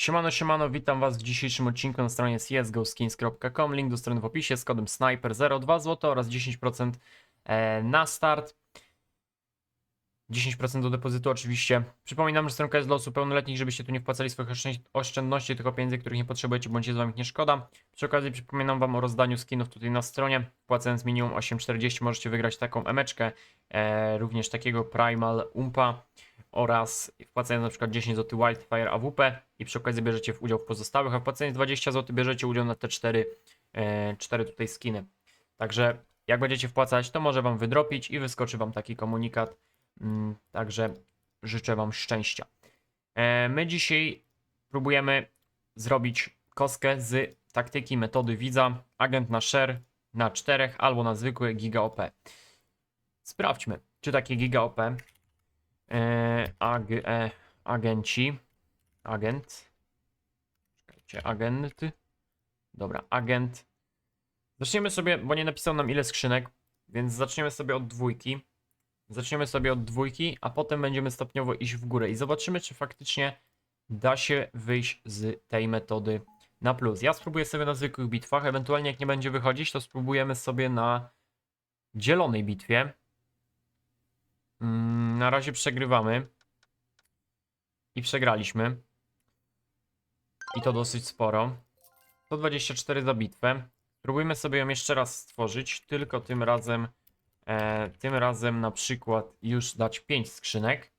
Siemano, siemano, witam was w dzisiejszym odcinku na stronie csgoskins.com. Link do strony w opisie z kodem SNIPER 02 zł oraz 10% e, na start. 10% do depozytu oczywiście. Przypominam, że stronka jest dla osób pełnoletnich, żebyście tu nie wpłacali swoich oszczędności- oszczędności, tylko pieniędzy, których nie potrzebujecie, bądź jest wam ich nie szkoda. Przy okazji przypominam wam o rozdaniu skinów tutaj na stronie. Płacąc minimum 8,40 możecie wygrać taką emeczkę, e, również takiego Primal Umpa oraz wpłacając na przykład 10 zł Wildfire AWP i przy okazji bierzecie udział w pozostałych, a wpłacając 20 zł bierzecie udział na te 4, e, 4 tutaj skiny. Także jak będziecie wpłacać, to może wam wydropić i wyskoczy wam taki komunikat. Mm, Także życzę wam szczęścia. E, My dzisiaj próbujemy zrobić kostkę z taktyki metody widza. Agent na share na 4 albo na zwykły giga OP. Sprawdźmy, czy takie giga OP ag, e, agenci. Agent. Czekajcie, agent. Dobra, agent. Zaczniemy sobie, bo nie napisał nam ile skrzynek więc zaczniemy sobie od dwójki. Zaczniemy sobie od dwójki, a potem będziemy stopniowo iść w górę i zobaczymy, czy faktycznie da się wyjść z tej metody na plus. Ja spróbuję sobie na zwykłych bitwach, ewentualnie jak nie będzie wychodzić, to spróbujemy sobie na dzielonej bitwie. Mm, Na razie przegrywamy. I przegraliśmy. I to dosyć sporo. 124 za bitwę. Spróbujmy sobie ją jeszcze raz stworzyć, tylko tym razem e, tym razem na przykład już dać 5 skrzynek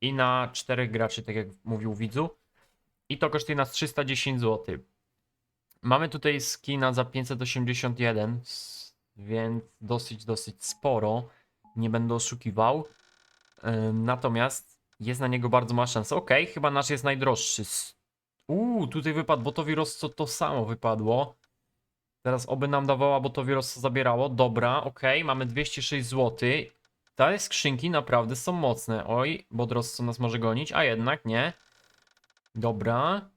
i na 4 graczy, tak jak mówił widzu. I to kosztuje nas 310 zł. Mamy tutaj skina za 581, s- więc dosyć, dosyć sporo. Nie będę oszukiwał. Natomiast jest na niego bardzo mała szansa. Ok, chyba nasz jest najdroższy. Uuu, tutaj wypadł botowi Rosso, to samo wypadło. Teraz oby nam dawała botowi Rosso zabierało. Dobra, ok, mamy 206 zł. Te skrzynki naprawdę są mocne. Oj, bot Rosso nas może gonić, a jednak nie. Dobra.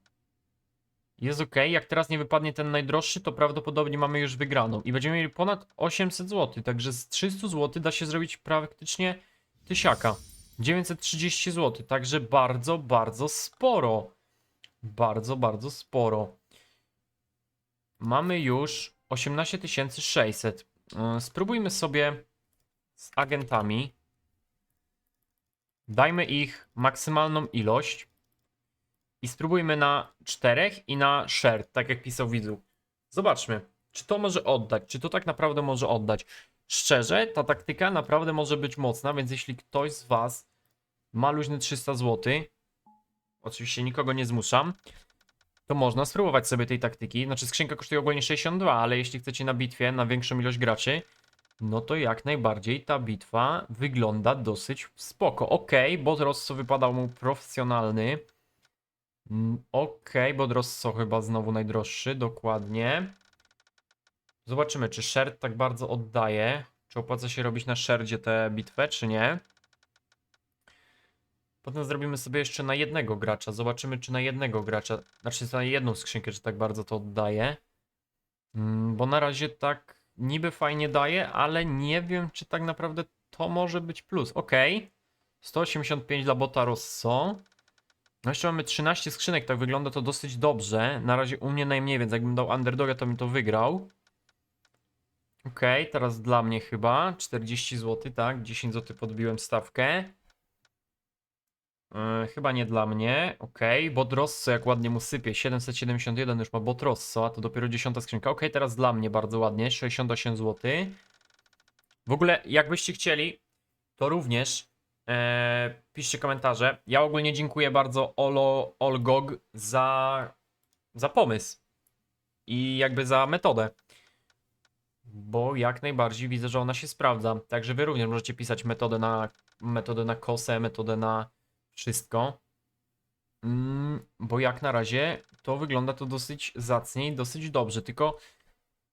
Jest ok, jak teraz nie wypadnie ten najdroższy, to prawdopodobnie mamy już wygraną. I będziemy mieli ponad 800 zł, także z 300 zł da się zrobić praktycznie tysiaka. 930 zł, także bardzo, bardzo sporo. Bardzo, bardzo sporo. Mamy już 18 600. Yy, Spróbujmy sobie z agentami. Dajmy ich maksymalną ilość. I spróbujmy na czterech i na share, tak jak pisał widzu. Zobaczmy, czy to może oddać, czy to tak naprawdę może oddać. Szczerze, ta taktyka naprawdę może być mocna, więc jeśli ktoś z Was ma luźny 300 zł, oczywiście nikogo nie zmuszam, to można spróbować sobie tej taktyki. Znaczy skrzynka kosztuje ogólnie 62, ale jeśli chcecie na bitwie, na większą ilość graczy, no to jak najbardziej ta bitwa wygląda dosyć spoko. Okej, okay, bo Rosso wypadał mu profesjonalny. Mm, Okej, bo Rosso chyba znowu najdroższy, dokładnie. Zobaczymy, czy Sherd tak bardzo oddaje. Czy opłaca się robić na Sherdzie tę bitwę, czy nie. Potem zrobimy sobie jeszcze na jednego gracza. Zobaczymy, czy na jednego gracza, znaczy na jedną skrzynkę, czy tak bardzo to oddaje. Mm, Bo na razie tak niby fajnie daje, ale nie wiem, czy tak naprawdę to może być plus. Ok. 185 dla bota Rosso. No jeszcze mamy 13 skrzynek, tak wygląda to dosyć dobrze. Na razie u mnie najmniej, więc jakbym dał underdoga, to mi to wygrał. Ok, teraz dla mnie chyba 40 zł, tak? 10 zł podbiłem stawkę. Yy, chyba nie dla mnie. Ok, Bodrosso jak ładnie mu sypie. 771 już ma Bodrosso, a to dopiero 10 skrzynka. Ok, teraz dla mnie bardzo ładnie. 68 zł. W ogóle, jakbyście chcieli, to również e, piszcie komentarze. Ja ogólnie dziękuję bardzo Olo Olgog za, za pomysł i jakby za metodę. Bo jak najbardziej widzę, że ona się sprawdza. Także wy również możecie pisać metodę na metodę na kosę, metodę na wszystko. Mm, bo jak na razie to wygląda to dosyć zacnie i dosyć dobrze. Tylko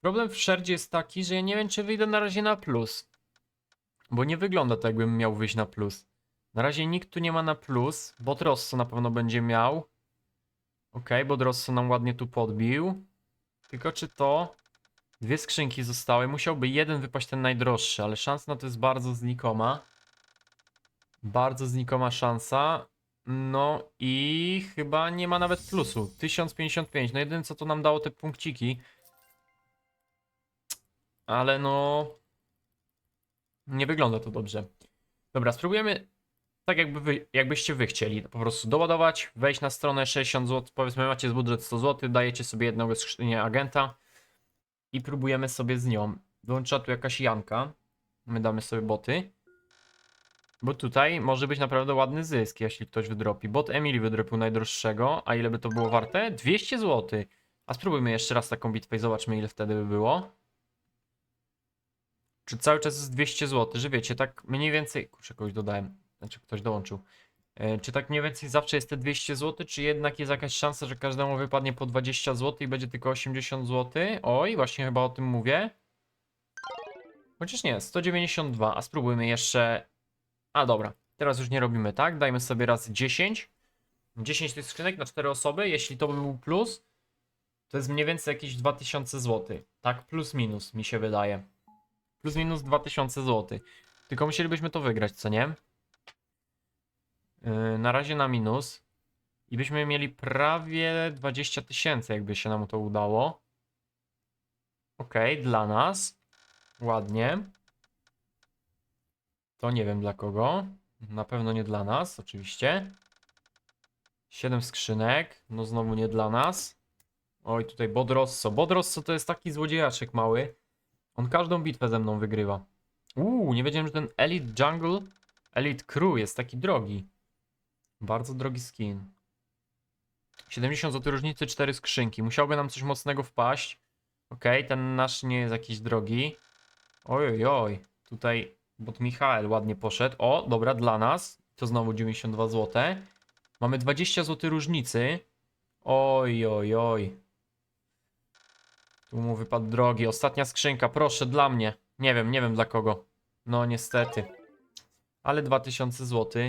problem w Sherdzie jest taki, że ja nie wiem, czy wyjdę na razie na plus. Bo nie wygląda to, jakbym miał wyjść na plus. Na razie nikt tu nie ma na plus. Bot Rosso na pewno będzie miał. Ok, Bot Rosso nam ładnie tu podbił. Tylko czy to... Dwie skrzynki zostały. Musiałby jeden wypaść ten najdroższy, ale szansa na to jest bardzo znikoma. Bardzo znikoma szansa. No i chyba nie ma nawet plusu. 1055. No jedyne co to nam dało te punkciki. Ale no. Nie wygląda to dobrze. Dobra, spróbujemy tak jakby wy, jakbyście wy chcieli. Po prostu doładować, wejść na stronę 60 zł. Powiedzmy macie z budżet 100 zł, dajecie sobie jednego skrzynię agenta i próbujemy sobie z nią. Dołącza tu jakaś Janka. My damy sobie boty. Bo tutaj może być naprawdę ładny zysk, jeśli ktoś wydropi. Bot Emily wydropił najdroższego, a ile by to było warte? 200 zł. A spróbujmy jeszcze raz taką bitwę i zobaczmy ile wtedy by było. Czy cały czas jest 200 zł, że wiecie, tak mniej więcej... Kurczę, kogoś dodałem. Znaczy ktoś dołączył. E, Czy tak mniej więcej zawsze jest te 200 zł, czy jednak jest jakaś szansa, że każdemu wypadnie po 20 zł i będzie tylko 80 zł? Oj, właśnie chyba o tym mówię. Chociaż nie, 192, a spróbujmy jeszcze... A dobra, teraz już nie robimy tak, dajmy sobie raz 10. 10 tych skrzynek na 4 osoby, jeśli to by był plus, to jest mniej więcej jakieś 2000 zł. Tak, plus minus mi się wydaje. Plus minus 2000 zł. Tylko musielibyśmy to wygrać, co nie? Yy, na razie na minus. I byśmy mieli prawie 20 tysięcy, jakby się nam to udało. Ok, dla nas. Ładnie. To nie wiem dla kogo. Na pewno nie dla nas, oczywiście. 7 skrzynek. No znowu nie dla nas. Oj, tutaj Bodrosso. Bodrosso to jest taki złodziejaczek mały. On każdą bitwę ze mną wygrywa. Uuu, nie wiedziałem, że ten Elite Jungle, Elite Crew jest taki drogi. Bardzo drogi skin. 70 zł różnicy, 4 skrzynki. Musiałby nam coś mocnego wpaść. Okej, ten nasz nie jest jakiś drogi. Oj, oj, oj. Tutaj bot Michael ładnie poszedł. O, dobra, dla nas. To znowu 92 zł. Mamy 20 zł różnicy. Oj, oj, oj. Tu mu wypadł drogi. Ostatnia skrzynka, proszę, dla mnie. Nie wiem, nie wiem dla kogo. No niestety. Ale 2000 zł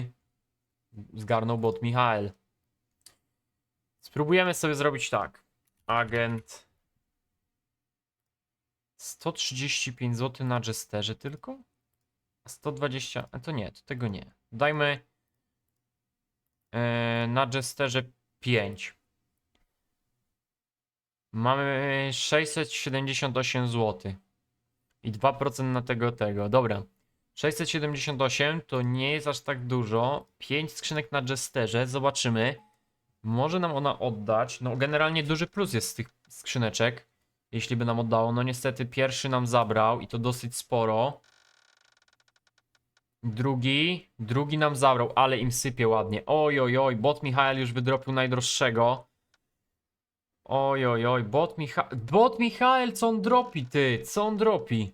zgarnął bot Michael. Spróbujemy sobie zrobić tak. Agent 135 zł na Jesterze tylko? A 120, a to nie, to tego nie. Dajmy e, na Jesterze 5. Mamy 678 zł. I 2% na tego, tego. Dobra. 678 to nie jest aż tak dużo. 5 skrzynek na Jesterze. Zobaczymy. Może nam ona oddać. No, generalnie duży plus jest z tych skrzyneczek. Jeśli by nam oddało. No, niestety pierwszy nam zabrał i to dosyć sporo. Drugi. Drugi nam zabrał, ale im sypie ładnie. Oj, oj, oj. Bot Michael już wydropił najdroższego. Oj, oj, oj. Bot Michael. Bot Michael, co on dropi, ty? Co on dropi?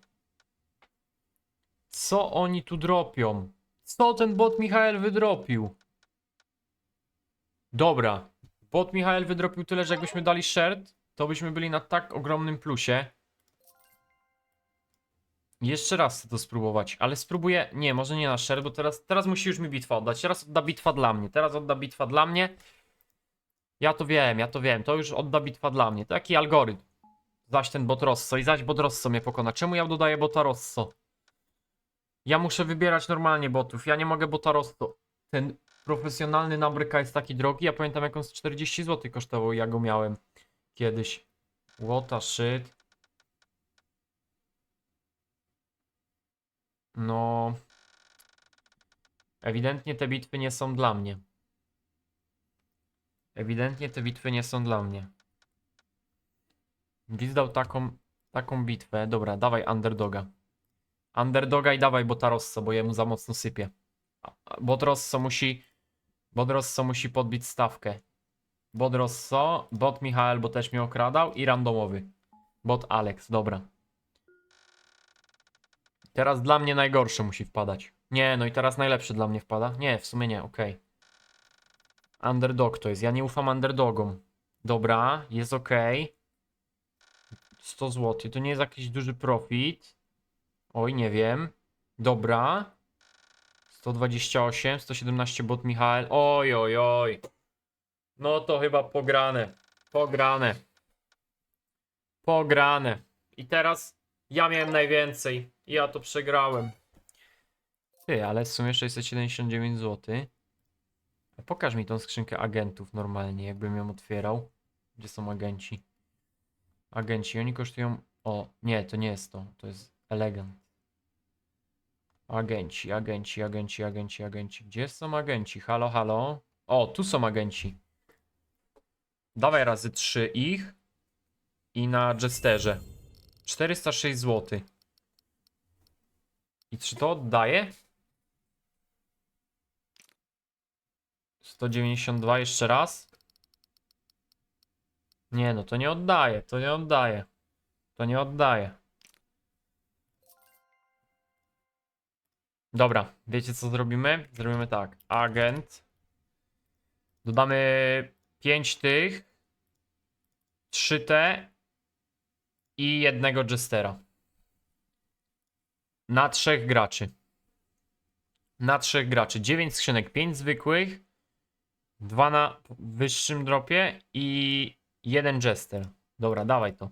Co oni tu dropią? Co ten bot Michael wydropił? Dobra. Bot Michael wydropił tyle, że jakbyśmy dali shirt, to byśmy byli na tak ogromnym plusie. Jeszcze raz chcę to spróbować, ale spróbuję. Nie, może nie na shirt, bo teraz, teraz musi już mi bitwa oddać. Teraz odda bitwa dla mnie. Teraz odda bitwa dla mnie. Ja to wiem, ja to wiem. To już odda bitwa dla mnie. Taki algorytm. Zaś ten bot Rosso i zaś bot Rosso mnie pokona. Czemu ja dodaję bota Rosso? Ja muszę wybierać normalnie botów. Ja nie mogę bota Rosso. Ten profesjonalny nabryka jest taki drogi. Ja pamiętam jak on z 40 zł kosztował. Ja go miałem kiedyś. What a shit. No. Ewidentnie te bitwy nie są dla mnie. Ewidentnie te bitwy nie są dla mnie. Widz dał taką, taką bitwę. Dobra, dawaj underdoga. Underdoga i dawaj Botarosso, bo jemu za mocno sypie. Botrosso musi. Bodrosso musi podbić stawkę. Bodrosso, bot Michael, bo też mnie okradał i randomowy. Bot Alex, dobra. Teraz dla mnie najgorszy musi wpadać. Nie, no i teraz najlepszy dla mnie wpada. Nie, w sumie nie, okej. Underdog to jest. Ja nie ufam underdogom. Dobra, jest ok. 100 zł. To nie jest jakiś duży profit. Oj, nie wiem. Dobra. 128, 117 bot Michael. Oj, oj, oj. No to chyba pograne. Pograne. Pograne. I teraz ja miałem najwięcej. Ja to przegrałem. Ty, ale w sumie 679 zł. Pokaż mi tą skrzynkę agentów normalnie, jakbym ją otwierał. Gdzie są agenci? Agenci, oni kosztują... O, nie, to nie jest to. To jest elegant. Agenci, agenci, agenci, agenci, agenci. Gdzie są agenci? Halo, halo? O, tu są agenci. Dawaj razy 3 ich. I na Jesterze. 406 zł. I czy to oddaje? 192 jeszcze raz. Nie no, to nie oddaje, to nie oddaje. To nie oddaje. Dobra, wiecie co zrobimy? Zrobimy tak. Agent. Dodamy 5 tych. 3 te. I jednego Jestera. Na trzech graczy. Na trzech graczy. 9 skrzynek, 5 zwykłych. Dwa na wyższym dropie i jeden Jester. Dobra, dawaj to.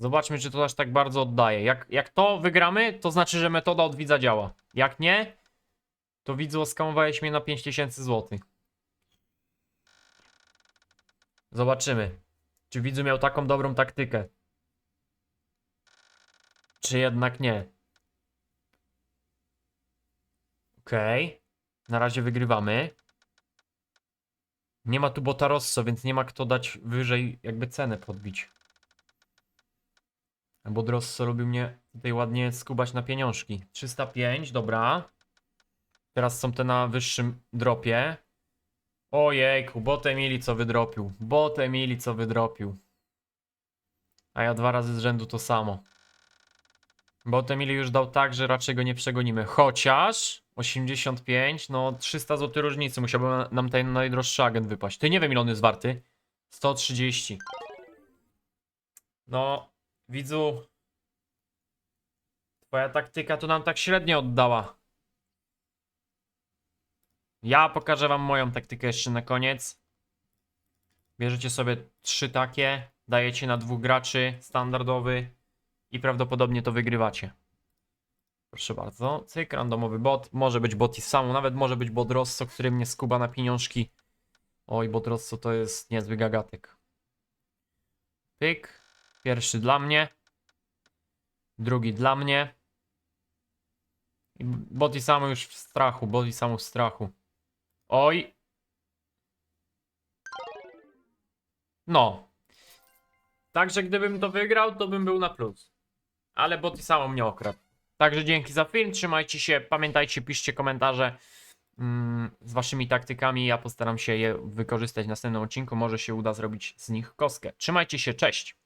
Zobaczmy, czy to aż tak bardzo oddaje. Jak, jak to wygramy, to znaczy, że metoda od widza działa. Jak nie, to widzu oskamowałeś mnie na 5000 zł. Zobaczymy, czy widzu miał taką dobrą taktykę. Czy jednak nie. Okej. Na razie wygrywamy. Nie ma tu bota Rosso, więc nie ma kto dać wyżej jakby cenę podbić. Bo Rosso lubił mnie tutaj ładnie skubać na pieniążki. 305, dobra. Teraz są te na wyższym dropie. Ojejku, bot Emili co wydropił. Bot Emili co wydropił. A ja dwa razy z rzędu to samo. Bot Emili już dał tak, że raczej go nie przegonimy. Chociaż 85, no 300 zł różnicy. Musiałby nam ten najdroższy agent wypaść. Ty nie wiem ile on jest warty. 130. No, widzu. Twoja taktyka to nam tak średnio oddała. Ja pokażę wam moją taktykę jeszcze na koniec. Bierzecie sobie trzy takie, dajecie na dwóch graczy, standardowy i prawdopodobnie to wygrywacie. Proszę bardzo. Cyk, randomowy bot. Może być bot i samo, nawet może być bot Rosso, który mnie skuba na pieniążki. Oj, bot Rosso to jest niezły gagatek. Pyk. Pierwszy dla mnie. Drugi dla mnie. I bot i samo już w strachu, bot i samo w strachu. Oj. No. Także gdybym to wygrał, to bym był na plus. Ale bot i samo mnie okradł. Także dzięki za film, trzymajcie się, pamiętajcie, piszcie komentarze mm, z waszymi taktykami, ja postaram się je wykorzystać w następnym odcinku, może się uda zrobić z nich kostkę. Trzymajcie się, cześć!